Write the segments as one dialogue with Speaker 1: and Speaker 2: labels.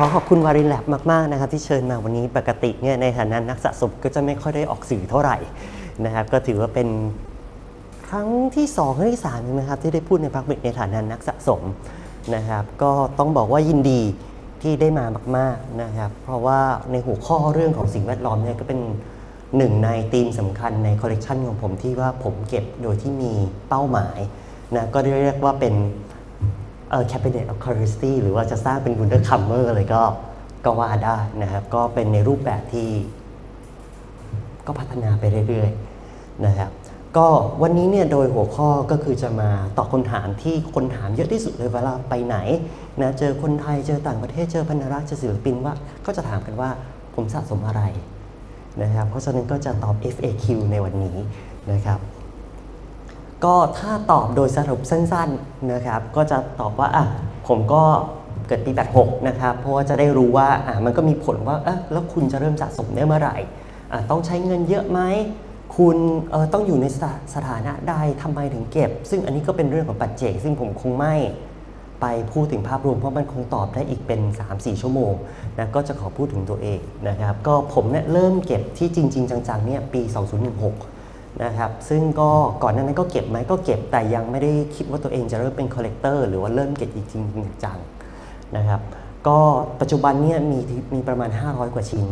Speaker 1: ขอขอบคุณวารินแลบมาก ๆ นะครับ ที่เชิญมาวันนี้ปกติเนี่ยในฐานะนักสะสมก็จะไม่ค่อยได้ออกสื่อเท่าไหร่นะครับ ก็ถือว่าเป็นครั้งที่2ครั้งที่3นะครับ ที่ได้พูดในพักเบรกในฐานะนักสะสมนะครับ ก็ต้องบอกว่ายินดีที่ได้มามาก ๆนะครับ เพราะว่าในหัวข้อเรื่องของสิ่งแวดล้อมเนี่ยก็เป็นหนึ่งในธีมสำคัญในคอลเลกชันของผมที่ว่าผมเก็บโดยที่มีเป้าหมายนะก็เรียกว่าเป็น เอ่อ cabinet of curiosity หรือว่าจะสร้างเป็น wonder comer อะไรก็ก็ว่าได้นะครับ ก็เป็นในรูปแบบที่ก็พัฒนาไปเรื่อยๆนะครับก็วันนี้เนี่ยโดยหัวข้อก็คือจะมาตอบคำถามที่คนถามเยอะที่สุดเลยเวลาไปไหนนะเจอคนไทยเจอต่างประเทศเจอพันธรักษ์เจอศิลปินว่าก็จะถามกันว่าผมสะสมอะไรนะครับเพราะฉะนั้นก็จะตอบ FAQ ในวันนี้นะครับ ก็ถ้าตอบโดยสรุปสั้นๆนะครับก็จะตอบว่าอะผมก็เกิดปี 86 นะครับ เพราะว่าจะได้รู้ว่าอะมันก็มีผลว่าเอะแล้วคุณจะเริ่มสะสมได้เมื่อไหร่อะต้องใช้เงินเยอะไหมคุณเออต้องอยู่ในสถาสถานะใดทำไมถึงเก็บ ซึ่งอันนี้ก็เป็นเรื่องของปัจเจก ซึ่งผมคงไม่ไปพูดถึงภาพรวมเพราะมันคงตอบได้อีกเป็น 3-4 ชั่วโมงนะก็จะขอพูดถึงตัวเองนะครับ ก็ผมเนี่ยเริ่มเก็บที่จริง ๆ จังๆเนี่ยปี 2016 นะครับซึ่งก็ก่อนหน้านั้นก็เก็บไหมก็เก็บแต่ยังไม่ได้คิดว่าตัวเองจะเริ่มเป็นคอลเลกเตอร์หรือว่าเริ่มเก็บจริงๆจังนะครับก็ปัจจุบันเนี่ยมีมีประมาณ 500 กว่าชิ้น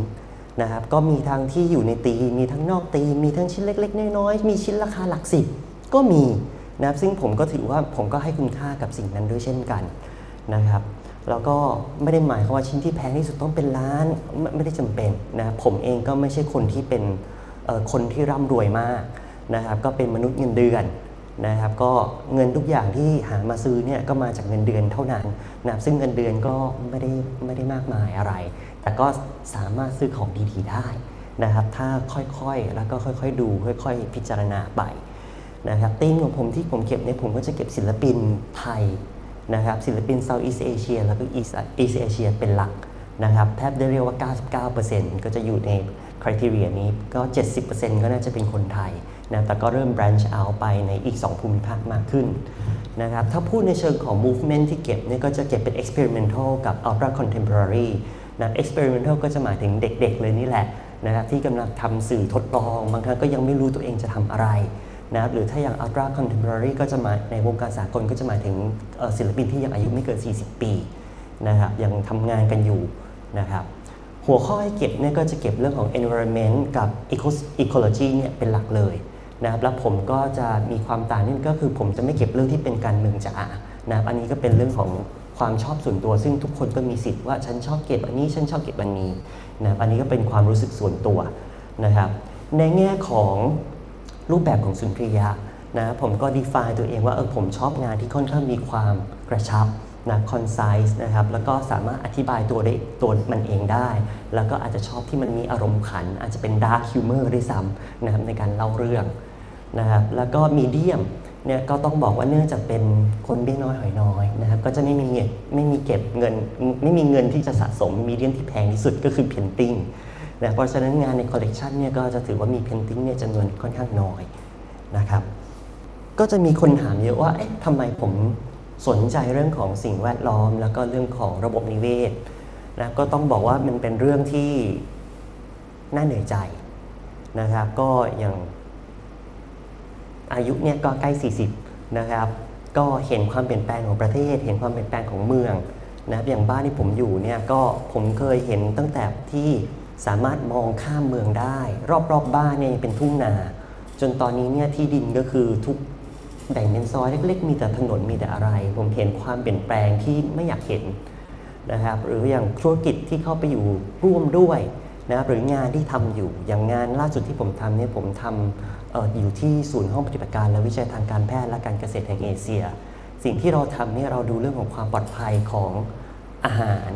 Speaker 1: นะครับก็มีทั้งที่อยู่ในตีมีทั้งนอกตีมีทั้งชิ้นเล็ก ๆ น้อยๆมีชิ้นราคาหลักสิบก็มีนะครับซึ่งผมก็ถือว่าผมก็ให้คุณค่ากับสิ่งนั้นด้วยเช่นกันนะครับแล้วก็ไม่ได้หมายความว่าชิ้นที่แพงที่สุดต้องเป็นล้านไม่ไม่ได้จำเป็นนะผมเองก็ไม่ใช่คนที่เป็น คนที่ร่ำรวยมากนะครับก็เป็นมนุษย์เงินเดือนนะครับก็เงินทุกอย่างที่หามาซื้อเนี่ยก็มาจากเงินเดือนเท่านั้นนะซึ่งเงินเดือนก็ไม่ได้ไม่ได้มากมายอะไร แต่ก็สามารถซื้อของดีๆได้นะครับถ้าค่อยๆแล้วก็ค่อยๆ ดูค่อย ๆ พิจารณาไปนะครับธีมของผมที่ผมเก็บเนี่ยผมก็จะเก็บศิลปินไทยนะครับศิลปิน Southeast Asia แล้วก็ East East Asia เป็นหลักนะครับแทบได้เรียกว่า 99%ก็จะอยู่ใน คุณทีเรียนี้ก็ 70%ก็น่าจะเป็นคนไทยนะแต่ก็เริ่ม branch out ไปในอีก 2 ภูมิภาคมากขึ้นนะครับถ้าพูดในเชิงของ movement ที่เก็บเนี่ยก็จะเก็บเป็น experimental กับ ultra contemporary นะ experimental ก็จะหมายถึงเด็กๆเลยนี่แหละนะครับที่กำลังทำสื่อทดลอง บางครั้งก็ยังไม่รู้ตัวเองจะทำอะไรนะครับหรือถ้าอย่าง ultra contemporary ก็จะมาในวงการสากลก็จะหมายถึงศิลปินที่ยังอายุไม่เกิน 40 ปีนะครับยังทำงานกันอยู่นะครับ หัวข้อให้เก็บเนี่ยก็จะเก็บเรื่องของ environment กับ ecology เนี่ยเป็นหลักเลยนะครับแล้วผมก็จะมีความต่างนี่ก็คือผมจะไม่เก็บเรื่องที่เป็นการเมืองจ๋านะครับอันนี้ก็เป็นเรื่องของความชอบส่วนตัว ซึ่งทุกคนก็มีสิทธิ์ว่าฉันชอบเก็บอันนี้ฉันชอบเก็บอันนี้นะครับอันนี้ก็เป็นความรู้สึกส่วนตัวนะครับ ในแง่ของรูปแบบของสุนทรียะนะผมก็ define ตัวเองว่าเออผมชอบงานที่ค่อนข้างมีความกระชับ นะ concise นะครับแล้วก็สามารถอธิบายตัวได้ตัวมันเองได้ แล้วก็อาจจะชอบที่มันมีอารมณ์ขัน อาจจะเป็น dark humor ด้วยซ้ำนะครับในการเล่าเรื่องนะครับแล้วก็ medium เนี่ยก็ต้องบอกว่าเนื่องจากเป็นคนเบี้ยน้อยหอยน้อยนะครับก็จะไม่มีเงินไม่มีเก็บเงินไม่มีเงินที่จะสะสม medium ที่แพงที่สุดก็คือ painting นะเพราะฉะนั้นงานในคอลเลกชันเนี่ยก็จะถือว่ามี painting เนี่ยจำนวนค่อนข้างน้อยนะครับก็จะมีคนถามเยอะว่าเอ๊ะทำไมผม สนใจเรื่องของสิ่งแวดล้อม แล้วก็เรื่องของระบบนิเวศนะก็ต้องบอกว่ามันเป็นเรื่องที่น่าเหนื่อยใจนะครับ ก็อย่างอายุเนี่ยก็ใกล้ 40 นะครับ ก็เห็นความเปลี่ยนแปลงของประเทศ เห็นความเปลี่ยนแปลงของเมืองนะครับอย่างบ้านที่ผมอยู่เนี่ยก็ผมเคยเห็นตั้งแต่ที่สามารถมองข้ามเมืองได้ รอบๆบบ้านเนี่ยเป็นทุ่งนา จนตอนนี้เนี่ยที่ดินก็คือทุก แบ่งเป็นซอยเล็กๆ มีแต่ถนนมีแต่อะไร ผมเห็นความเปลี่ยนแปลงที่ไม่อยากเห็นนะครับหรืออย่างธุรกิจที่เข้าไปอยู่ร่วมด้วยนะครับหรืองานที่ทำอยู่อย่างงานล่าสุดที่ผมทำเนี่ยผมทำอออยู่ที่ศูนย์ห้องปฏิบัติการและวิจัยทางการแพทย์และการเกษตรแห่งเอเชีย สิ่งที่เราทำเนี่ยเราดูเรื่องของความปลอดภัยของอาหาร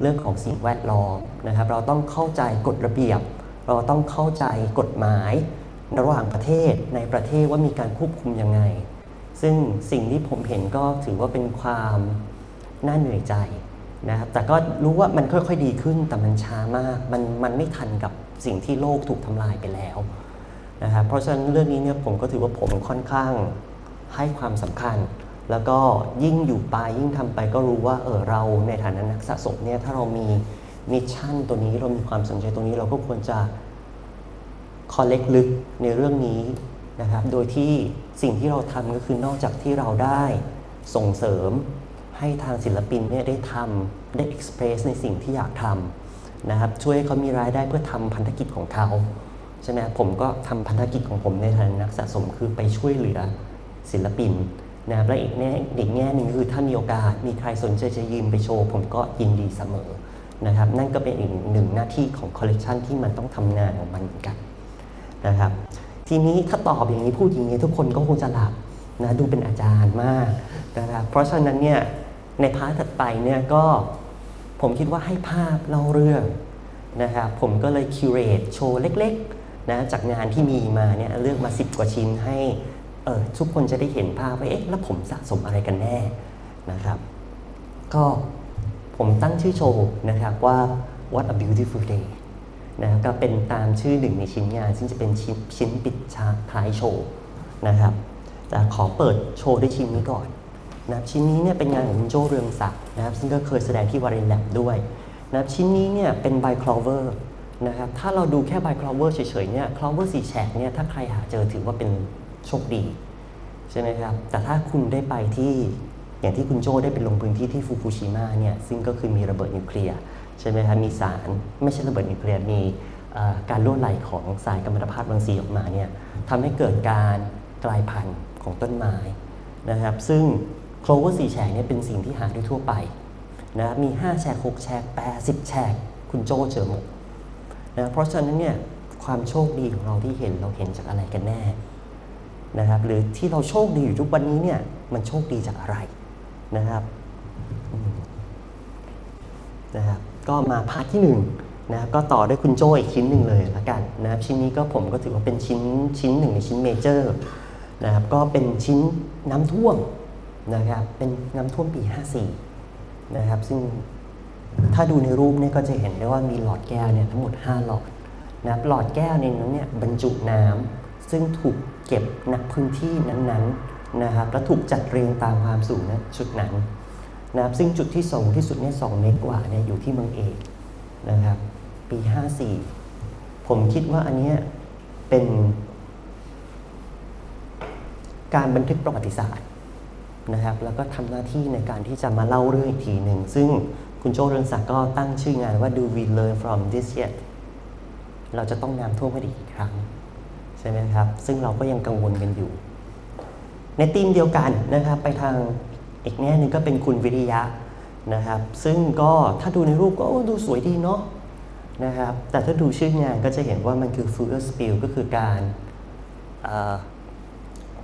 Speaker 1: เรื่องของสิ่งแวดล้อมนะครับเราต้องเข้าใจกฎระเบียบ เราต้องเข้าใจกฎหมายระหว่างประเทศในประเทศว่ามีการควบคุมยังไง ซึ่งสิ่งที่ผมเห็นก็ถือว่าเป็นความน่าเหนื่อยใจนะครับ แต่ก็รู้ว่ามันค่อยๆดีขึ้น แต่มันช้ามาก มันมันไม่ทันกับสิ่งที่โลกถูกทำลายไปแล้วนะครับ เพราะฉะนั้นเรื่องนี้เนี่ยผมก็ถือว่าผมค่อนข้างให้ความสำคัญ แล้วก็ยิ่งอยู่ไปยิ่งทำไปก็รู้ว่าเออเราในฐานะนักสะสมเนี่ยถ้าเรามีมิชชั่นตัวนี้เรามีความสนใจตัวนี้เราก็ควรจะคอลเลกลึกในเรื่องนี้ นะครับ โดยที่สิ่งที่เราทำก็คือนอกจากที่เราได้ส่งเสริมให้ทางศิลปินเนี่ยได้ทำได้เอ็กซ์เพรสในสิ่งที่อยากทำนะครับ ช่วยให้เขามีรายได้เพื่อทำพันธกิจของเขาใช่ไหมผมก็ทำพันธกิจของผมในฐานะนักสะสมคือไปช่วยเหลือศิลปินนะครับและอีกแง่อีกแง่หนึ่งคือถ้ามีโอกาสมีใครสนใจจะยืมไปโชว์ ผมก็ยินดีเสมอนะครับนั่นก็เป็นอีกหนึ่งหน้าที่ของคอลเลกชันที่มันต้องทำงานของมันเหมือนกันนะครับ ทีนี้ถ้าตอบอย่างนี้พูดอย่างนี้ทุกคนก็คงจะหลับนะดูเป็นอาจารย์มากนะครับเพราะฉะนั้นเนี่ยในพาร์ทถัดไปเนี่ยก็ผมคิดว่าให้ภาพเล่าเรื่องนะครับผมก็เลยคิวเรตโชว์เล็กๆนะจากงานที่มีมาเนี่ยเลือกมา 10 กว่าชิ้นให้เออทุกคนจะได้เห็นภาพว่าเอ๊ะแล้วผมสะสมอะไรกันแน่นะครับ ก็ผมตั้งชื่อโชว์นะครับว่า What a Beautiful Day นะก็เป็นตามชื่อหนึ่งในชิ้นงาน ซึ่งจะเป็นชิ้นชิ้นปิดฉากท้ายโชว์นะครับแต่ขอเปิดโชว์ด้วยชิ้นนี้ก่อนนะชิ้นนี้เนี่ยเป็นงานของคุณโจเรืองศักดิ์นะครับซึ่งก็เคยแสดงที่วารินแลบด้วยนะชิ้นนี้เนี่ยเป็นไบคลอเวอร์นะครับถ้าเราดูแค่ไบคลอเวอร์เฉยๆเนี่ยคลอเวอร์สีแฉกเนี่ยถ้าใครหาเจอถือว่าเป็นโชคดีใช่ไหมครับแต่ถ้าคุณได้ไปที่อย่างที่คุณโจได้ไปลงพื้นที่ที่ฟุกุชิมะเนี่ยซึ่งก็คือมีระเบิดนิวเคลียร์ ใช่ไหมครับมีสารไม่ใช่ระเบิดนิวเคลียร์มีการล่วไหลของสายกัมมันตภาพรังสีออกมาเนี่ยทำให้เกิดการกลายพันธุ์ของต้นไม้นะครับ ซึ่งโคลเวอร์สีแฉกเนี่ยเป็นสิ่งที่หาได้ทั่วไปนะครับมี 5 แฉก6แฉก80 แฉกคุณโจเจอหมดนะเพราะฉะนั้นเนี่ยความโชคดีของเราที่เห็นเราเห็นจากอะไรกันแน่นะครับ หรือที่เราโชคดีอยู่ทุกวันนี้เนี่ยมันโชคดีจากอะไรนะครับนะครับ ก็มาพาร์ทที่หนึ่งนะครับก็ต่อด้วยคุณโจอีกชิ้นหนึ่งเลยละกันนะครับชิ้นนี้ก็ผมก็ถือว่าเป็นชิ้นชิ้นหนึ่งในชิ้นเมเจอร์นะครับก็เป็นชิ้นน้ำท่วมนะครับเป็นน้ำท่วมปี 54 นะครับ ซึ่งถ้าดูในรูปเนี่ยก็จะเห็นได้ว่ามีหลอดแก้วเนี่ยทั้งหมด 5 หลอดนะครับหลอดแก้วในนั้นเนี่ยบรรจุน้ำซึ่งถูกเก็บณพื้นที่นั้นๆนะครับและถูกจัดเรียงตามความสูงนะจุดนั้น นะครับซึ่งจุดที่สูงที่สุดเนี่ยสเมตรกว่าเนี่ยอยู่ที่เมืองเอกนะครับปี 54 ผมคิดว่าอันเนี้ยเป็นการบันทึกประวัติศาสตร์นะครับแล้วก็ทำหน้าที่ในการที่จะมาเล่าเรื่องอีกทีหนึ่ง ซึ่งคุณโจเรืองศักดิ์ก็ตั้งชื่องานว่า Do we learn from this yet เราจะต้องน้ำท่วมกันอีกครั้ง ใช่ไหมครับ ซึ่งเราก็ยังกังวลกันอยู่ ในทีมเดียวกันนะครับ ไปทาง อีกแง่หนึ่งก็เป็นคุณวิริยะนะครับ ซึ่งก็ถ้าดูในรูปก็ดูสวยดีเนาะนะครับ แต่ถ้าดูชื่องานก็จะเห็นว่ามันคือ fuel spill ก็คือการ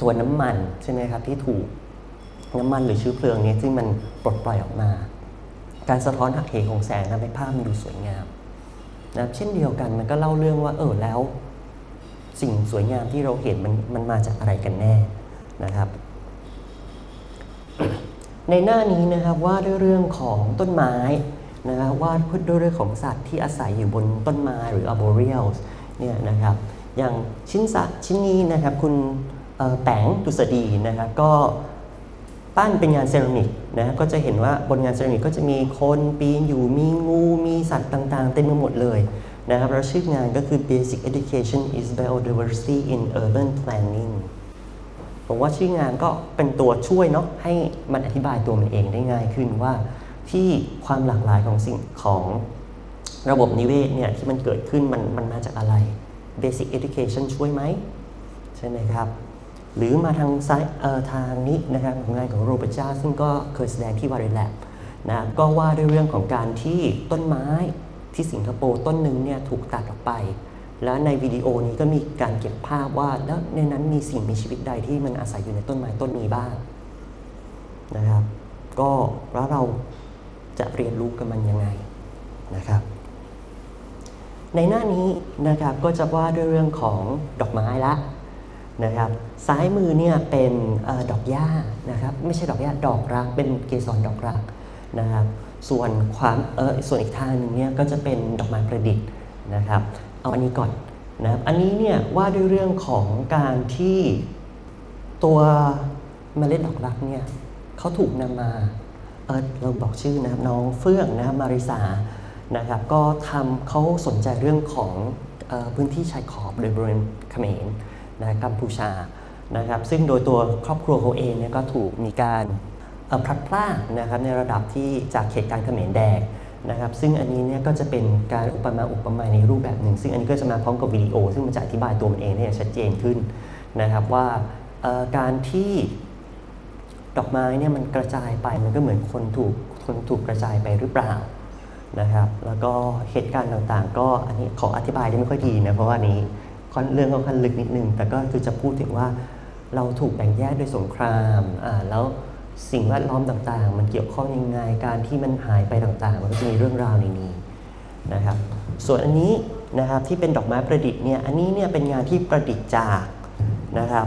Speaker 1: ตัวน้ำมันใช่ไหมครับที่ถูกน้ำมันหรือเชื้อเพลิงนี้ซึ่งมันปลดปล่อยออกมา การสะท้อนหักเหของแสงทำให้ภาพมันดูสวยงามนะเช่นเดียวกันมันก็เล่าเรื่องว่าเออแล้ว สิ่งสวยงามที่เราเห็นมันมันมาจากอะไรกันแน่นะครับ ในหน้านี้นะครับว่าด้วยเรื่องของต้นไม้นะครับว่าด้วยเรื่องของสัตว์ที่อาศัยอยู่บนต้นไม้หรือ arboreals เนี่ยนะครับอย่างชิ้นสัตว์ชิ้นนี้นะครับคุณแปงดุษฎีนะครับก็ปั้นเป็นงานเซรามิกนะก็จะเห็นว่าบนงานเซรามิกก็จะมีคนปีนอยู่มีงูมีสัตว์ต่างๆ เต็มไปหมดเลยนะครับแล้วชื่องานก็คือ Basic Education is Biodiversity in Urban Planning ผมว่าชื่องานก็เป็นตัวช่วยเนาะให้มันอธิบายตัวมันเองได้ง่ายขึ้นว่า ที่ความหลากหลายของสิ่งของระบบนิเวศเนี่ยที่มันเกิดขึ้นมันมันมาจากอะไร Basic Education ช่วยไหม ใช่ไหมครับ หรือมาทางซ้ายเอ่อทางนี้นะครับของงานของโรเบิร์ตจ้าซึ่งก็เคยแสดงที่วาริแลบนะก็ว่าด้วยเรื่องของการที่ต้นไม้ที่สิงคโปร์ต้นหนึ่งเนี่ยถูกตัดออกไป แล้วในวิดีโอนี้ก็มีการเก็บภาพว่าแล้วในนั้นมีสิ่งมีชีวิตใดที่มันอาศัยอยู่ในต้นไม้ต้นนี้บ้างนะครับ ก็แล้วเราจะเรียนรู้กับมันยังไงนะครับ ในหน้านี้นะครับก็จะว่าด้วยเรื่องของดอกไม้ละนะครับ ซ้ายมือเนี่ยเป็นออดอกหญ้านะครับไม่ใช่ดอกหญ้าดอกรัก เป็นเกสรดอกรักนะครับ ส่วนความเออส่วนอีกทางหนึงเนี่ยก็จะเป็นดอกไม้ประดิษฐ์นะครับ เอาอันนี้ก่อนนะครับอันนี้เนี่ยว่าด้วยเรื่องของการที่ตัวเมล็ดดอกรักเนี่ยเขาถูกนำมาเออเราบอกชื่อนะครับน้องเฟื่องนะครับมาริสานะครับก็ทำเขาสนใจเรื่องของออพื้นที่ชายขอบโดยบริเวณเขมรนะกัมพูชานะครับซึ่งโดยตัวครอบครัวเขาเองเนี่ยก็ถูกมีการพลัดพรากนะครับในระดับที่จากเหตุการณ์เขมรแดง นะครับ ซึ่งอันนี้เนี่ยก็จะเป็นการอุปมาอุปไมยในรูปแบบหนึ่ง ซึ่งอันนี้ก็จะมาพร้อมกับวิดีโอ ซึ่งมันจะอธิบายตัวมันเองได้อย่างชัดเจนขึ้นนะครับว่าการที่ดอกไม้เนี่ยมันกระจายไปมันก็เหมือนคนถูกคนถูกกระจายไปหรือเปล่านะครับ แล้วก็เหตุการณ์ต่างๆ ก็อันนี้ขออธิบายได้ไม่ค่อยดีนะเพราะว่านี้เรื่องค่อนข้างลึกนิดนึง แต่ก็คือจะพูดถึงว่าเราถูกแบ่งแยกโดยสงครามอ่าแล้ว สิ่งแวดล้อมต่างๆ มันเกี่ยวข้องยังไงการที่มันหายไปต่างๆ มันก็จะมีเรื่องราวในนี้นะครับ ส่วนอันนี้นะครับที่เป็นดอกไม้ประดิษฐ์เนี่ยอันนี้เนี่ยเป็นงานที่ประดิษฐ์จากนะครับ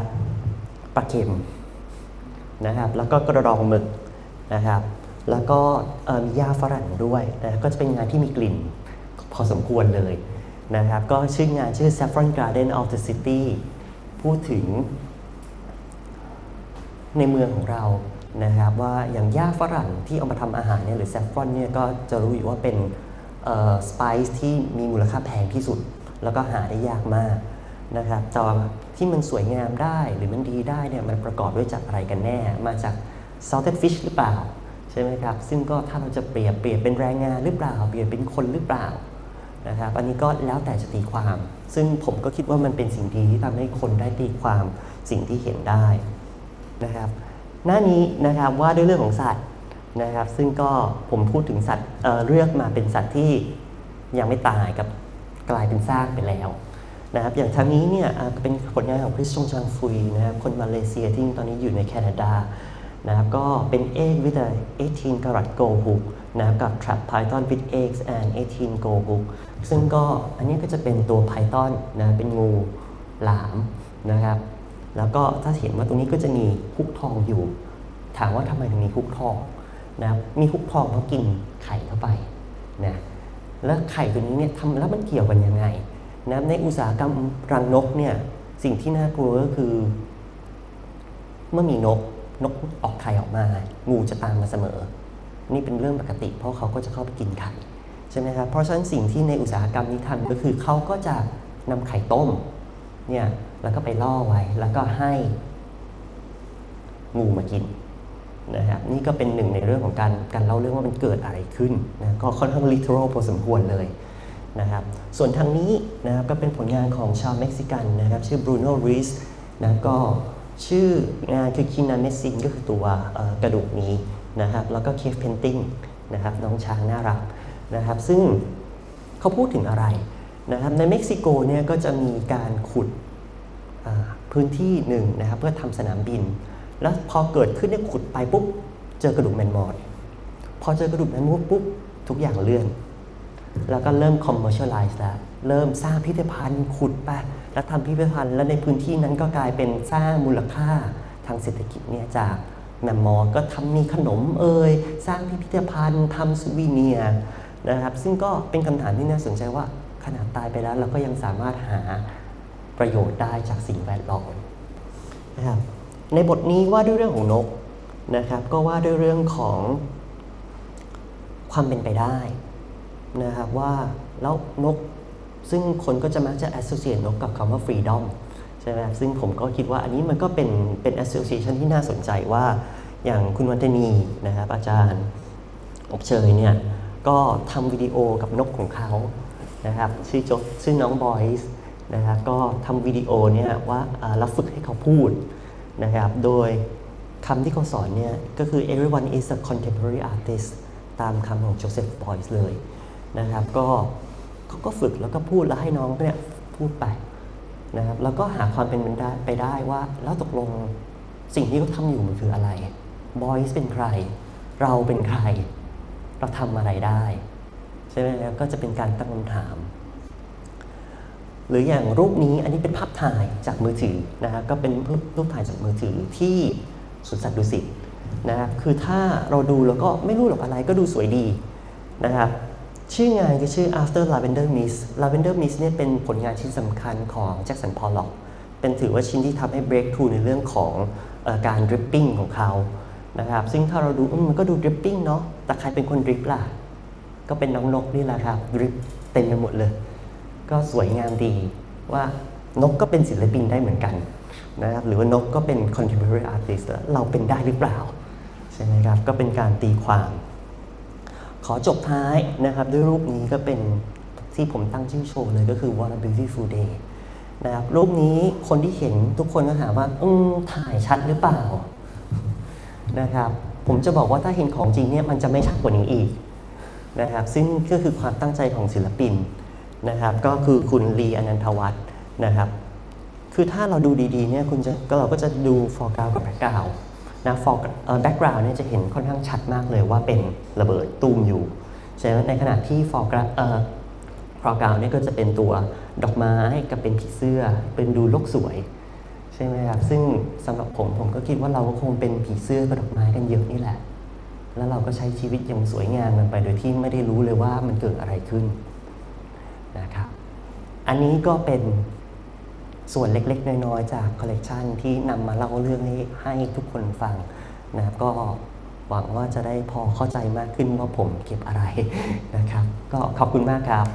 Speaker 1: ปลาเค็มนะครับ แล้วก็กระดองหมึกนะครับ แล้วก็มีหญ้าฝรั่งด้วยนะก็จะเป็นงานที่มีกลิ่นพอสมควรเลยนะครับ ก็ชื่องานชื่อ Saffron Garden of the City พูดถึงในเมืองของเรา นะครับว่าอย่างหญ้าฝรั่งที่เอามาทำอาหารเนี่ยหรือ saffron เนี่ยก็จะรู้อยู่ว่าเป็นสไปซ์ที่มีมูลค่าแพงที่สุด แล้วก็หาได้ยากมากนะครับแต่ว่าที่มันสวยงามได้หรือมันดีได้เนี่ยมันประกอบด้วยจากอะไรกันแน่ มาจาก salted fish หรือเปล่าใช่ไหมครับซึ่งก็ถ้าเราจะเปรียบเปรียบเป็นแรงงานหรือเปล่า เปรียบเป็นคนหรือเปล่านะครับอันนี้ก็แล้วแต่จะตีความ ซึ่งผมก็คิดว่ามันเป็นสิ่งดีที่ทำให้คนได้ตีความสิ่งที่เห็นได้นะครับ หน้านี้นะครับว่าด้วยเรื่องของสัตว์นะครับ ซึ่งก็ผมพูดถึงสัตว์เอ่อเลือกมาเป็นสัตว์ที่ยังไม่ตายกับกลายเป็นซากไปแล้วนะครับอย่างทางนี้เนี่ยเป็นผลงานของคริสชงชังฟุยนะครับคนมาเลเซียที่ตอนนี้อยู่ในแคนาดานะครับก็เป็น egg with a 18 karat gold hook นะครับกับ trap python with eggs and 18 gold hook ซึ่งก็อันนี้ก็จะเป็นตัว python นะเป็นงูหลามนะครับ แล้วก็ถ้าเห็นว่าตรงนี้ก็จะมีคุกทองอยู่ ถามว่าทำไมถึงมีคุกทองนะมีคุกทองเพราะกินไข่เข้าไปนะแล้วไข่ตัวนี้เนี่ยทำแล้วมันเกี่ยวกันยังไงนะในอุตสาหกรรมรังนกเนี่ยสิ่งที่น่ากลัวก็คือ เมื่อมีนกนกออกไข่ออกมา งูจะตามมาเสมอ นี่เป็นเรื่องปกติ เพราะเขาก็จะเข้าไปกินไข่ใช่ไหมครับเพราะฉะนั้นสิ่งที่ในอุตสาหกรรมนี้ทำก็คือเขาก็จะนำไข่ต้มเนี่ย แล้วก็ไปล่อไว้ แล้วก็ให้งูมากินนะครับนี่ก็เป็นหนึ่งในเรื่องของการการเล่าเรื่องว่ามันเกิดอะไรขึ้นนะก็ค่อนข้าง literal พอสมควรเลยนะครับส่วนทางนี้นะครับก็เป็นผลงานของชาวเม็กซิกันนะครับชื่อบรูโน่ริสนะก็ชื่องานคือคินาเมซินก็คือตัวกระดูกนี้นะครับแล้วก็เคฟเพนติงนะครับน้องช้างน่ารักนะครับซึ่งเขาพูดถึงอะไรนะครับในเม็กซิโกเนี่ยก็จะมีการขุด พื้นที่หนึ่งนะครับเพื่อทำสนามบิน แล้วพอเกิดขึ้นเนี่ยขุดไปปุ๊บเจอกระดูกแมนมอสพอเจอกระดูกแมนมอสปุ๊บทุกอย่างเลื่อน แล้วก็เริ่ม commercialize แล้วเริ่มสร้างพิพิธภัณฑ์ขุดไปแล้วทำพิพิธภัณฑ์แล้วในพื้นที่นั้นก็กลายเป็นสร้างมูลค่าทางเศรษฐกิจเนี่ยจากแมมมอสก็ทำมีขนมเอ่ยสร้างพิพิธภัณฑ์ทำซูวีเนียนะครับ ซึ่งก็เป็นคำถามที่น่าสนใจว่าขนาดตายไปแล้วเราก็ยังสามารถหา ประโยชน์ได้จากสิ่งแวดล้อมนะครับในบทนี้ว่าด้วยเรื่องของนกนะครับ ก็ว่าด้วยเรื่องของความเป็นไปได้นะครับว่าแล้วนกซึ่งคนก็จะมักจะ associate นกกับคำว่า freedom ใช่ไหมครับซึ่งผมก็คิดว่าอันนี้มันก็เป็นเป็น association ที่น่าสนใจว่าอย่างคุณวันเทนีนะครับอาจารย์อบเชยเนี่ยก็ทำวิดีโอกับนกของเขานะครับชื่อโจชื่อน้องบอยส์ นะครับก็ทำวิดีโอเนี่ยว่าอ่าฝึกให้เขาพูดนะครับโดยคำที่เขาสอนเนี่ยก็คือ everyone is a contemporary artist ตามคำของโจเซฟบอยส์เลยนะครับก็เขาก็ฝึกแล้วก็พูดแล้วให้น้องเนี่ยพูดไปนะครับแล้วก็หาความเป็นไปได้ไปได้ว่า แล้วตกลงสิ่งที่เขาทำอยู่มันคืออะไรบอยส์เป็นใคร เราเป็นใคร เราทำอะไรได้ ใช่ไหมครับก็จะเป็นการตั้งคำถาม หรืออย่างรูปนี้อันนี้เป็นภาพถ่ายจากมือถือนะครับก็เป็นรูปรูปถ่ายจากมือถือที่สวนสัตว์ดุสิตนะครับคือถ้าเราดูแล้วก็ไม่รู้หรอกอะไรก็ดูสวยดีนะครับชื่องานก็ชื่อ After Lavender Mist Lavender Mist เนี่ยเป็นผลงานชิ้นสำคัญของแจ็คสันพอลล็อกเป็นถือว่าชิ้นที่ทำให้ breakthrough ในเรื่องของอการ dripping ของเขานะครับซึ่งถ้าเราดูมันก็ดูดริปปิ้งเนาะแต่ใครเป็นคนดริปล่ะ ก็เป็นน้องนกนี่แหละครับดริปเต็มไปหมดเลย ก็สวยงามดีว่านกก็เป็นศิลปินได้เหมือนกันนะครับหรือว่านกก็เป็น contemporary artist เราเป็นได้หรือเปล่า ใช่ไหมครับ ก็เป็นการตีความ ขอจบท้ายนะครับด้วยรูปนี้ก็เป็นที่ผมตั้งชื่อโชว์เลยก็คือ What a Beautiful Day นะครับรูปนี้คนที่เห็นทุกคนก็ถามว่าอืมถ่ายชัดหรือเปล่านะครับผมจะบอกว่าถ้าเห็นของจริงเนี่ยมันจะไม่ชัดกว่านี้อีกนะครับซึ่งก็คือความตั้งใจของศิลปิน นะครับ ก็คือคุณลีอนันทวัฒน์นะครับ คือถ้าเราดูดีๆเนี่ยคุณจะก็เราก็จะดู foreground กับ background นะ for เอ่อ background เนี่ยจะเห็นค่อนข้างชัดมากเลยว่าเป็นระเบิดตูมอยู่ใช่ไหมในขณะที่ foreground เอ่อ foreground เนี่ยก็จะเป็นตัวดอกไม้กับเป็นผีเสื้อ เป็นดูโลกสวยใช่ไหมครับ ซึ่งสำหรับผมผมก็คิดว่าเราก็คงเป็นผีเสื้อกับดอกไม้กันเยอะนี่แหละ แล้วเราก็ใช้ชีวิตอย่างสวยงามกันไปโดยที่ไม่ได้รู้เลยว่ามันเกิดอะไรขึ้น นะครับอันนี้ก็เป็นส่วนเล็กๆ น้อยๆ จากคอลเลกชันที่นำมาเล่าเรื่องนี้ให้ทุกคนฟังนะครับก็หวังว่าจะได้พอเข้าใจมากขึ้นว่าผมเก็บอะไรนะครับ ก็ขอบคุณมากครับ